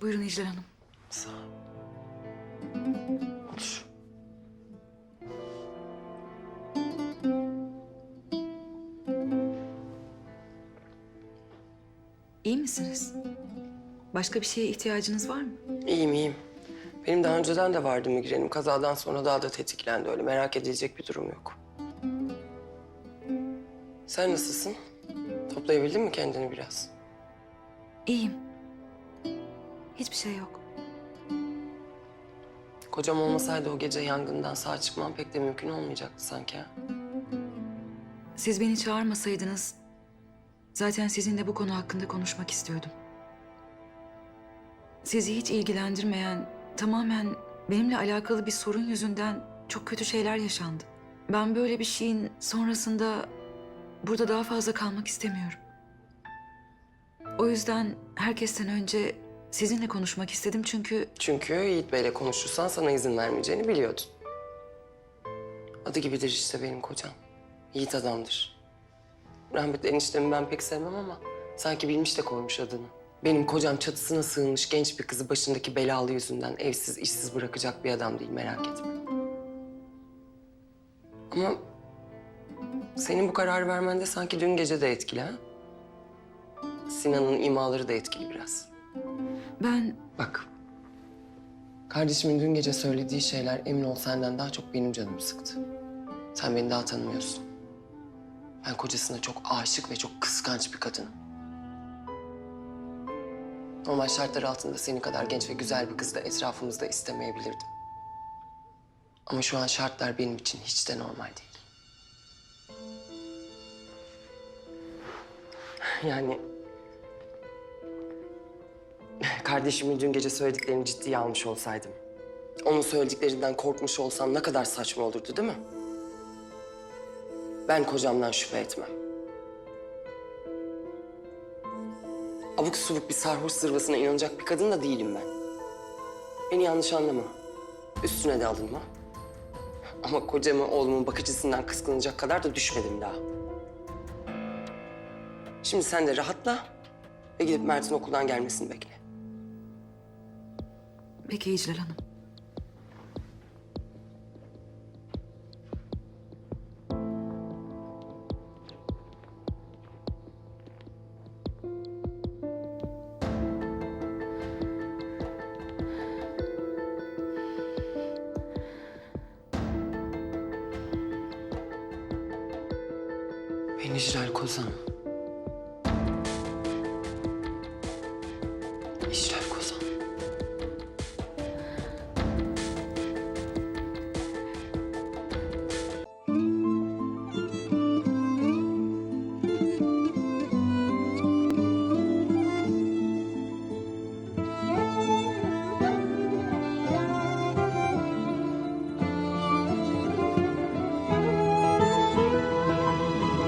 Buyurun İclal Hanım. Sağ ol. Otur. İyi misiniz? Başka bir şeye ihtiyacınız var mı? İyiyim iyiyim. Benim daha önceden de vardı migrenim. Kazadan sonra daha da tetiklendi öyle. Merak edilecek bir durum yok. Sen nasılsın? Toplayabildin mi kendini biraz? İyiyim. Hiçbir şey yok. Kocam olmasaydı o gece yangından sağ çıkmam pek de mümkün olmayacaktı sanki. ha? Siz beni çağırmasaydınız... ...zaten sizinle bu konu hakkında konuşmak istiyordum. Sizi hiç ilgilendirmeyen, tamamen benimle alakalı bir sorun yüzünden çok kötü şeyler yaşandı. Ben böyle bir şeyin sonrasında burada daha fazla kalmak istemiyorum. O yüzden herkesten önce sizinle konuşmak istedim çünkü Çünkü Yiğit Bey'le konuşursan sana izin vermeyeceğini biliyordun. Adı gibidir işte benim kocam. Yiğit adamdır. Rahmetli eniştemi ben pek sevmem ama sanki bilmiş de koymuş adını. Benim kocam çatısına sığınmış genç bir kızı başındaki belalı yüzünden evsiz işsiz bırakacak bir adam değil merak etme. Ama senin bu kararı vermen de sanki dün gece de etkili ha? Sinan'ın imaları da etkili biraz. Ben Bak. Kardeşimin dün gece söylediği şeyler emin ol senden daha çok benim canımı sıktı. Sen beni daha tanımıyorsun. Ben kocasına çok aşık ve çok kıskanç bir kadınım. Normal şartlar altında seni kadar genç ve güzel bir kız da etrafımızda istemeyebilirdim. Ama şu an şartlar benim için hiç de normal değil. Yani Kardeşimin dün gece söylediklerini ciddiye almış olsaydım. Onun söylediklerinden korkmuş olsam ne kadar saçma olurdu değil mi? Ben kocamdan şüphe etmem. Abuk subuk bir sarhoş zırvasına inanacak bir kadın da değilim ben. Beni yanlış anlama. Üstüne de alınma. Ama kocamı oğlumun bakıcısından kıskanacak kadar da düşmedim daha. Şimdi sen de rahatla ve gidip Mert'in okuldan gelmesini bekle. Peki İclal Hanım. Ben İcral Kozan.